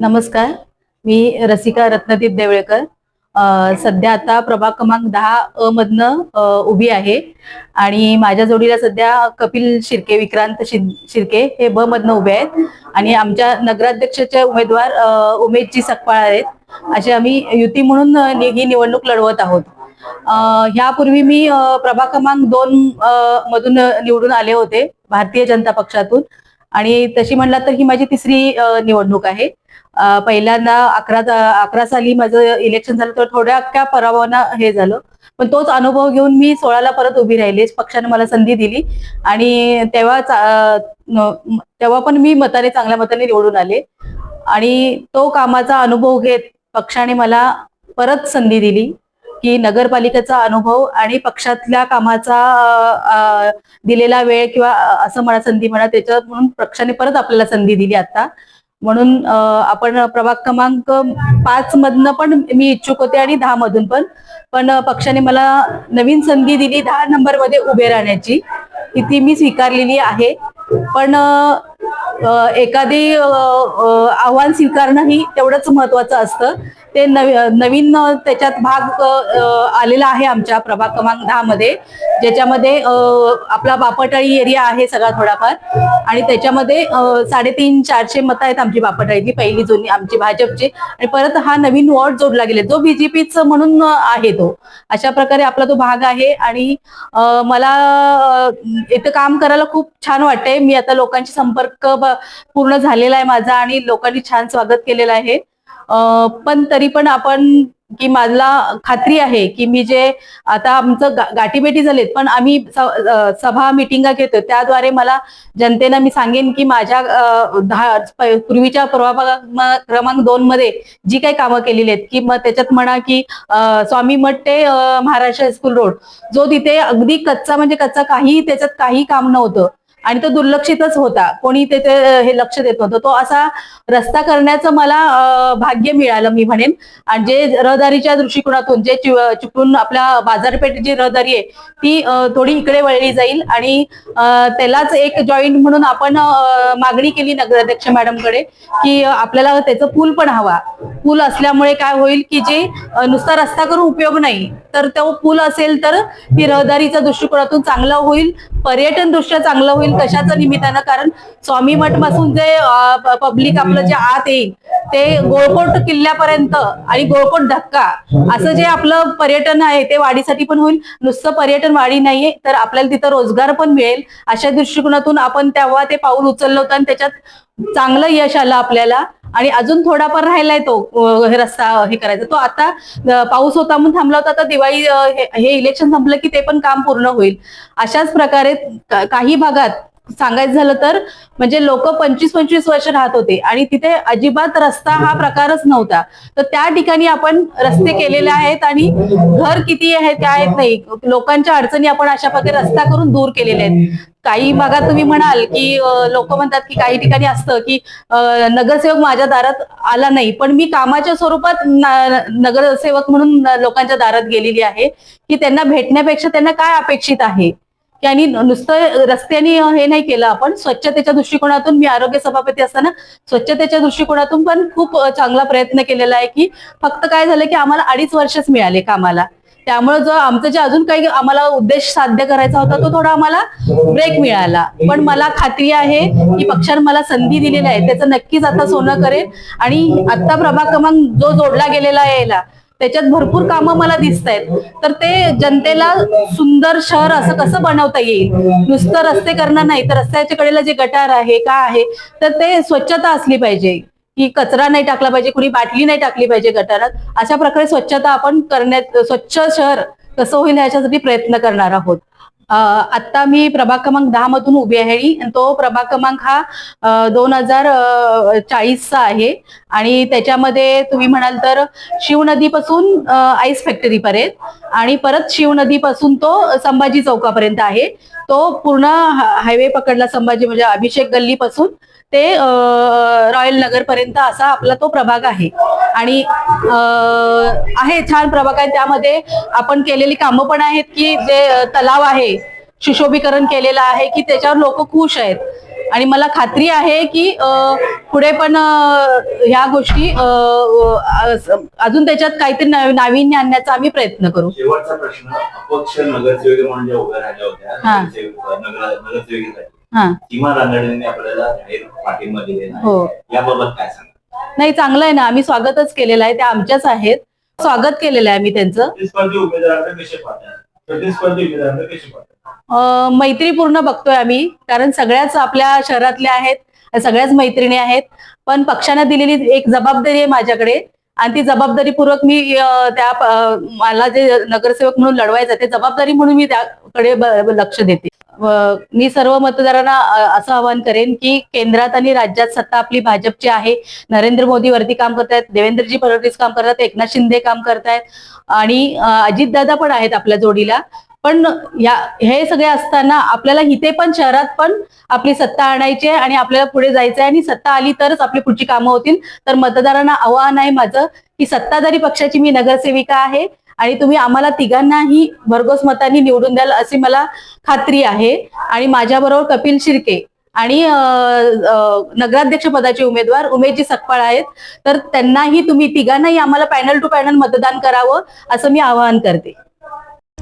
नमस्कार. मी रसिका रत्नदीप देवळेकर. सध्या आता प्रभाग क्रमांक दहा अ मधनं उभी आहे. आणि माझ्या जोडीला सध्या कपिल शिर्के विक्रांत शिर्के हे ब मधनं उभे आहेत. आणि आमच्या नगराध्यक्षाचे उमेदवार उमेदजी सकपाळ आहेत. असे आम्ही युती म्हणून ही निवडणूक लढवत आहोत. ह्यापूर्वी मी प्रभा प्रभाग क्रमांक दोन मधून निवडून आले होते भारतीय जनता पक्षातून. आणि तशी म्हणला तर ही माझी तिसरी निवडणूक आहे. पहिल्यांदा अकरा अकरा साली माझं इलेक्शन झालं तर थोड्या अख्ख्या पराभवानं हे झालं. पण तोच अनुभव घेऊन मी सोळाला परत उभी राहिली. पक्षाने मला संधी दिली. आणि तेव्हा तेव्हा पण मी मताने चांगल्या मताने निवडून आले. आणि तो कामाचा अनुभव घेत पक्षाने मला परत संधी दिली की नगरपालिकेचा अनुभव आणि पक्षातल्या कामाचा दिलेला वेळ किंवा असं म्हणा संधी म्हणा त्याच्यात म्हणून पक्षाने परत आपल्याला संधी दिली आता. म्हणून आपण प्रभाग क्रमांक पाच मधनं पण मी इच्छुक होते आणि दहा मधून पण. पण पक्षाने मला नवीन संधी दिली दहा नंबरमध्ये उभे राहण्याची. ती मी स्वीकारलेली आहे. पण एखादी आव्हान स्वीकारणं ही तेवढंच महत्वाचं असतं. ते नवी नवीन त्याच्यात भाग आलेला आहे आमच्या प्रभाग क्रमांक दहा मध्ये. ज्याच्यामध्ये आपला बापटाळी एरिया आहे सगळा थोडाफार. आणि त्याच्यामध्ये साडेतीन चारशे मतं आहेत आमची बापटाळीची पहिली जुनी आमची भाजपची. आणि परत हा नवीन वॉर्ड जोडला गेले. जो बीजेपीच म्हणून आहे तो. अशा प्रकारे आपला तो भाग आहे. आणि मला इथं काम करायला खूप छान वाटतंय. मी आता लोकांशी संपर्क ब- पूर्ण झालेला आहे माझा आणि लोकांनी छान स्वागत केलेलं आहे. पण तरी पण आपण की मला खात्री आहे की मी जे आता आमचं गा- गाठीभेटी झालेत पण आम्ही सभा मिटिंगा घेतो त्याद्वारे मला जनतेला मी सांगेन की माझ्या दहा पूर्वीच्या प्रभाग क्रमांक दोन मध्ये जी काही कामं केलेली आहेत की मग त्याच्यात म्हणा की स्वामी मठ ते महाराष्ट्र हायस्कूल रोड जो तिथे अगदी कच्चा म्हणजे कच्चा काही त्याच्यात काही काम नव्हतं. आणि तो दुर्लक्षितच होता. कोणी त्याचे हे लक्ष देत नव्हतं. तो असा रस्ता करण्याचं मला भाग्य मिळालं मी म्हणेन. आणि जे रहदारीच्या दृष्टिकोनातून जे चु- चुकून आपल्या बाजारपेठ जी रहदारी आहे ती थोडी इकडे वळली जाईल. आणि त्यालाच एक जॉईंट म्हणून आपण मागणी केली नगराध्यक्ष मॅडमकडे की आपल्याला त्याचं पूल पण हवा. पूल असल्यामुळे काय होईल की जे नुसता रस्ता करून उपयोग नाही तर तो पूल असेल तर ती रहदारीच्या दृष्टिकोनातून चांगला होईल. पर्यटन दृष्ट्या चांगलं होईल कशाचं निमित्तानं कारण स्वामी मठपासून जे पब्लिक आपलं जे आत येईल ते गोळकोट किल्ल्यापर्यंत आणि गोळकोट धक्का असं जे आपलं पर्यटन आहे ते वाढीसाठी पण होईल. नुसतं पर्यटन वाढी नाहीये तर आपल्याला तिथं रोजगार पण मिळेल. अशा दृष्टिकोनातून आपण तेव्हा ते पाऊल उचललं होतं आणि त्याच्यात चांगलं यश आलं आपल्याला. आणि अजून थोडाफार राहिलाय तो हे रस्ता हे करायचा. तो आता पाऊस होता म्हणून थांबला होता तर दिवाळी हे इलेक्शन संपलं की ते पण काम पूर्ण होईल. अशाच प्रकारे काही भागात सांगायचं झालं तर म्हणजे लोक पंचवीस पंचवीस वर्ष राहत होते आणि तिथे अजिबात रस्ता हा प्रकारच नव्हता. तर त्या ठिकाणी आपण रस्ते केलेले आहेत आणि घर किती आहे त्या आहेत नाही लोकांच्या अडचणी आपण अशा प्रकारे रस्ता करून दूर केलेले आहेत. काही भागात तुम्ही म्हणाल की लोक म्हणतात की काही ठिकाणी असतं की नगरसेवक माझ्या दारात आला नाही. पण मी कामाच्या स्वरूपात नगरसेवक म्हणून लोकांच्या दारात गेलेली आहे की त्यांना भेटण्यापेक्षा त्यांना काय अपेक्षित आहे? की आणि नुसतं रस्त्याने हे नाही केलं आपण. स्वच्छतेच्या दृष्टिकोनातून मी आरोग्य सभापती असताना स्वच्छतेच्या दृष्टिकोनातून पण खूप चांगला प्रयत्न केलेला आहे की फक्त काय झालं की आम्हाला अडीच वर्षच मिळाले कामाला. त्यामुळे जो आमचं जे अजून काही आम्हाला उद्देश साध्य करायचा होता तो थोडा आम्हाला ब्रेक मिळाला. पण मला खात्री आहे की पक्षाने मला संधी दिलेली आहे. त्याचं नक्कीच आता सोनं करेल. आणि आता प्रभाग क्रमांक जो जोडला गेलेला आहे याला त्याच्यात भरपूर कामं मला दिसत आहेत तर ते जनतेला सुंदर शहर असं कसं बनवता येईल? नुसतं रस्ते करणं नाही तर रस्त्याच्या कडेला जे गटार आहे का आहे तर ते स्वच्छता असली पाहिजे. की कचरा नाही टाकला पाहिजे कुणी बाटली नाही टाकली पाहिजे गटारात. अशा प्रकारे स्वच्छता आपण करण्यात स्वच्छ शहर कसं होईल याच्यासाठी प्रयत्न करणार आहोत. आत्ता आता मी प्रभाग क्रमांक दहा मधून उभी आहे आणि तो प्रभाग क्रमांक हा दोन हजार चाळीसचा आहे. आणि त्याच्यामध्ये तुम्ही म्हणाल तर शिव नदीपासून आईस फॅक्टरीपर्यंत आणि परत शिव नदीपासून तो संभाजी चौकापर्यंत आहे. तो पूर्ण हायवे पकडला संभाजी म्हणजे अभिषेक गल्ली पासून ते रॉयल नगर पर्यंत असा आपला तो प्रभाग आहे. आणि आहे छान प्रभाग आहे. त्यामध्ये आपण केलेली कामं पण आहेत की जे तलाव आहे सुशोभीकरण केलेलं आहे की त्याच्यावर लोक खुश आहेत. आणि मला खात्री आहे की पुढे पण ह्या गोष्टी अजून त्याच्यात काहीतरी नव- नाविन्य आणण्याचा आम्ही प्रयत्न करू. शेवटचा प्रश्न अपक्ष नगरसेविका म्हणून ज्या उभ्या राहिल्या हा. होत्या नगरसेविका नगर नगरसेविकेसाठी हा. सीमा रानडेंनी आपल्याला जाहीर पाठिंबा दिलेला हो. आहे याबाबत काय सांगा नाही चांगलं आहे ना. आम्ही स्वागतच केलेलं आहे. त्या आमच्याच आहेत. स्वागत केलेलं आहे आम्ही त्यांचं. प्रतिस्पर्धी उमेदवारांना कसे पाहतात? प्रतिस्पर्धी उमेदवारांना कसे पाहतात? अ, मैत्रीपूर्ण बघतोय आम्ही कारण सगळ्याच आपल्या शहरातल्या आहेत सगळ्याच मैत्रिणी आहेत पण पक्षाने दिलेली एक जबाबदारी आहे माझ्याकडे आणि ती जबाबदारीपूर्वक मी त्या मला जे नगरसेवक म्हणून लढवायचं ते जबाबदारी म्हणून मी त्याकडे लक्ष देते. मी सर्व मतदारांना असं आवाहन करेन की केंद्रात आणि राज्यात सत्ता आपली भाजपची आहे. नरेंद्र मोदी वरती काम करतायत देवेंद्रजी फडणवीस काम करतात एकनाथ शिंदे काम करतायत आणि अजितदादा पण आहेत आपल्या जोडीला. पण या हे सगळे असताना आपल्याला इथे पण शहरात पण आपली सत्ता आणायची आहे आणि आपल्याला पुढे जायचं आहे आणि सत्ता आली तरच आपली पुढची कामं होतील. तर मतदारांना आव्हान आहे माझं की सत्ताधारी पक्षाची मी नगरसेविका आहे आणि तुम्ही आम्हाला तिघांनाही भरघोस मतांनी निवडून द्याल अशी मला खात्री आहे. आणि माझ्याबरोबर कपिल शिर्के आणि नगराध्यक्ष पदाचे उमेदवार उमेशजी सकपाळ आहेत. तर त्यांनाही तुम्ही तिघांनाही आम्हाला पॅनल टू पॅनल मतदान करावं असं मी आवाहन करते.